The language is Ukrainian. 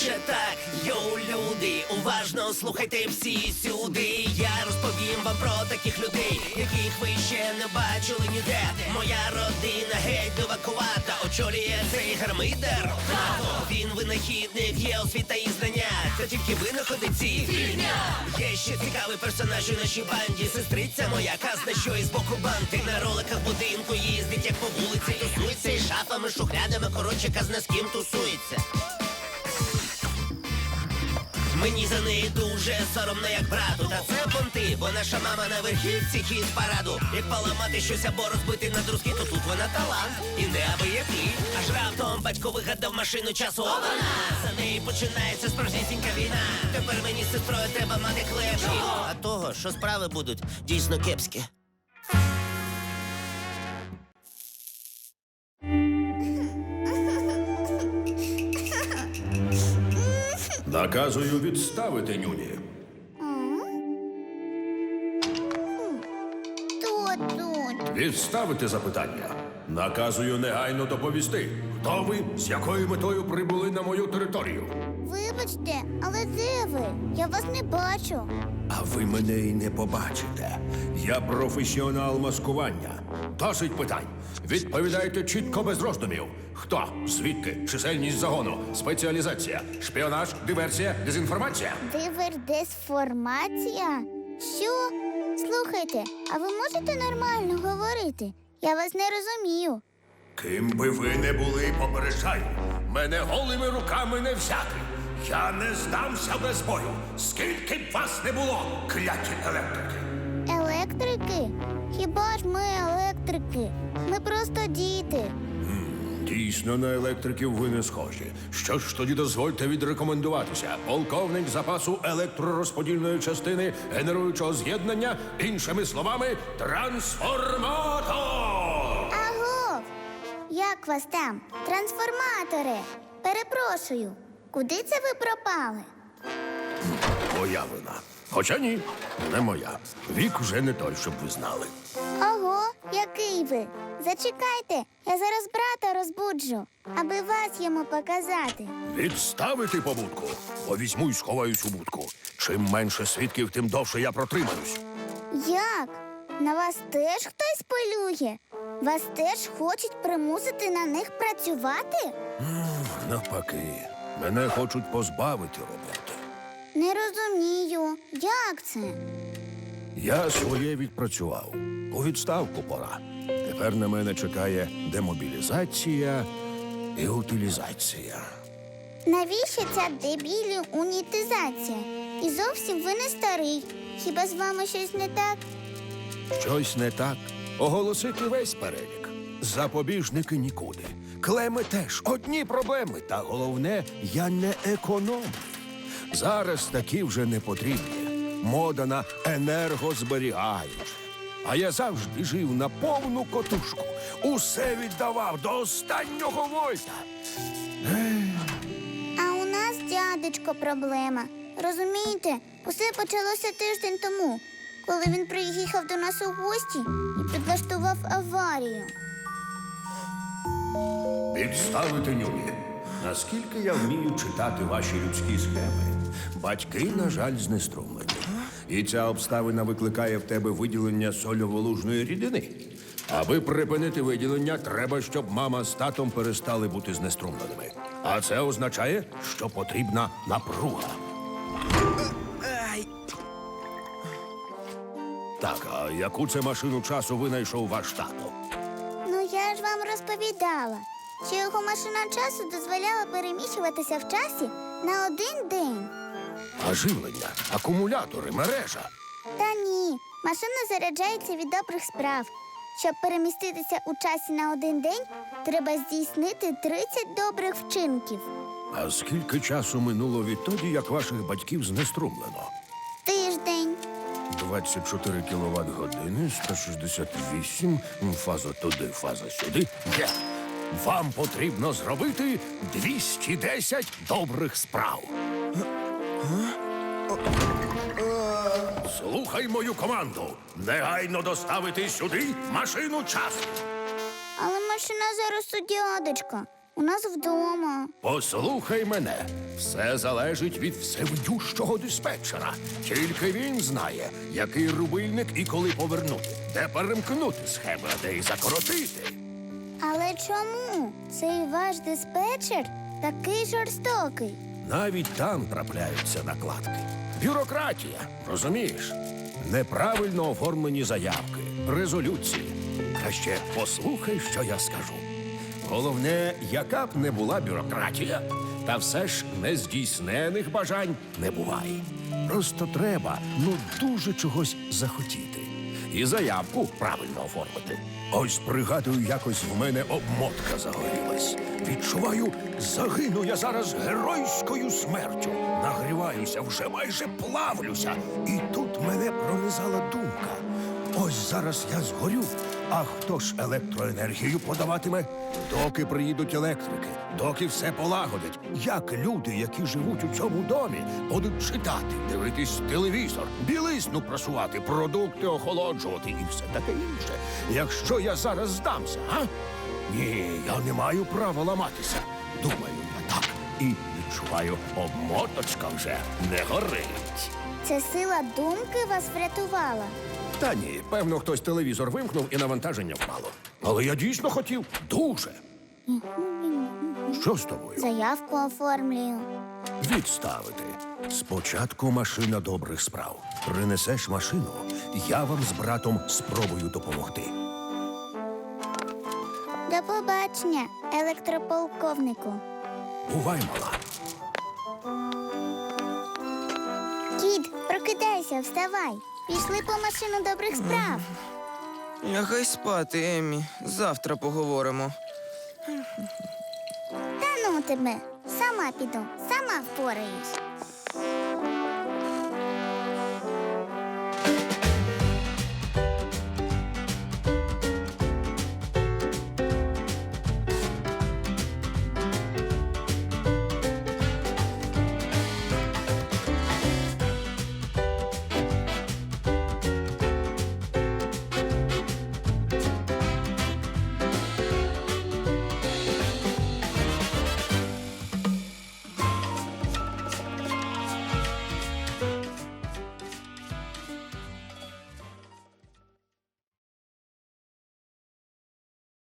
Отже так, йоу, люди, уважно слухайте всі сюди. Я розповім вам про таких людей, яких ви ще не бачили ніде. Моя родина геть новакувата, очолює цей гармидер. Він винахідник, є освіта і знання. Та тільки винаходить ці. Є ще цікавий персонаж у нашій банді. Сестриця моя казна, що із боку банти. На роликах будинку їздить, як по вулиці тусується, і шафами, шухлядами, коротше, казна з ким тусується. Мені за неї дуже соромно, як брату. Та це понти, бо наша мама на верхівці хід параду. Як поламати щось або розбити на друзки, то тут вона талант. І неабиякий. Аж раптом батько вигадав машину часу. Обана! За неї починається справжнісінька війна. Тепер мені з сестрою треба мати клепки. А того, що справи будуть дійсно кепські. Наказую відставити нюні. Хто тут? Відставити запитання. Наказую негайно доповісти. Хто ви, з якою метою прибули на мою територію? Вибачте, але де ви? Я вас не бачу. А ви мене і не побачите. Я професіонал маскування. Досить питань. Відповідайте чітко без роздумів. Хто? Звідки? Чисельність загону, спеціалізація, шпіонаж, диверсія, дезінформація. Дивердесформація? Що? Слухайте, а ви можете нормально говорити? Я вас не розумію. Ким би ви не були, попереджаю, мене голими руками не взяти. Я не здамся без бою. Скільки б вас не було, кляті електрики. Електрики? Хіба ж ми електрики? Ми просто діти. Дійсно, на електриків ви не схожі. Що ж тоді дозвольте відрекомендуватися? Полковник запасу електророзподільної частини генеруючого з'єднання, іншими словами, трансформатор! Аго! Як вас там? Трансформатори! Перепрошую, куди це ви пропали? Моя вина. Хоча ні, не моя. Вік уже не той, щоб ви знали. Ого, який ви! Зачекайте, я зараз брата розбуджу, аби вас йому показати. Відставити побудку, бо візьму і сховаюсь у будку. Чим менше свідків, тим довше я протримаюсь. Як? На вас теж хтось полює? Вас теж хочуть примусити на них працювати? Навпаки, мене хочуть позбавити роботи. Не розумію, як це? Я своє відпрацював. У відставку пора. Тепер на мене чекає демобілізація і утилізація. Навіщо ця дебілі унітизація? І зовсім ви не старий. Хіба з вами щось не так? Щось не так. Оголосити весь перелік. Запобіжники нікуди. Клеми теж одні проблеми. Та головне, я не економ. Зараз такі вже не потрібні. Мода на енергозберігаюче. А я завжди жив на повну котушку. Усе віддавав до останнього вольта. А у нас, дядечко, проблема. Розумієте, усе почалося тиждень тому, коли він приїхав до нас у гості і підлаштував аварію. Підставити нюні. Наскільки я вмію читати ваші людські схеми, батьки, на жаль, знеструмлені. І ця обставина викликає в тебе виділення сольоволужної рідини. Аби припинити виділення, треба, щоб мама з татом перестали бути знеструмленими. А це означає, що потрібна напруга. Так, а яку це машину часу винайшов ваш тато? Вам розповідала, що його машина часу дозволяла переміщуватися в часі на один день. А живлення, акумулятори, мережа. Та ні, машина заряджається від добрих справ. Щоб переміститися у часі на один день, треба здійснити 30 добрих вчинків. А скільки часу минуло відтоді, як ваших батьків знеструмлено? Тиждень. 24 кіловат години, 168, фаза туди, фаза сюди. Є. Вам потрібно зробити 210 добрих справ. Слухай мою команду. Негайно доставити сюди машину часу. Але машина зараз у дядечка. У нас вдома. Послухай мене, все залежить від всевидющого диспетчера. Тільки він знає, який рубильник і коли повернути, де перемкнути схеми, а де й закоротити. Але чому цей ваш диспетчер такий жорстокий? Навіть там трапляються накладки. Бюрократія, розумієш? Неправильно оформлені заявки, резолюції. Краще послухай, що я скажу. Головне, яка б не була бюрократія, та все ж нездійснених бажань не буває. Просто треба ну дуже чогось захотіти. І заявку правильно оформити. Ось пригадую, якось в мене обмотка загорілась. Відчуваю, загину я зараз геройською смертю. Нагріваюся, вже майже плавлюся. І тут мене пронизала думка. Ось зараз я згорю. А хто ж електроенергію подаватиме? Доки приїдуть електрики, доки все полагодять. Як люди, які живуть у цьому домі, будуть читати, дивитись телевізор, білизну прасувати, продукти охолоджувати і все таке інше. Якщо я зараз здамся, а? Ні, я не маю права ламатися. Думаю я так і відчуваю, обмоточка вже не горить. Це сила думки вас врятувала. Та певно, хтось телевізор вимкнув і навантаження впало. Але я дійсно хотів дуже. Що з тобою? Заявку оформлюю. Відставити. Спочатку машина добрих справ. Принесеш машину, я вам з братом спробую допомогти. До побачення, електрополковнику. Бувай, мала. Кіт, прокидайся, вставай. Пішли по машину добрих справ. Лягай спати, Еммі. Завтра поговоримо. Та ну тебе, сама піду, сама впораюсь.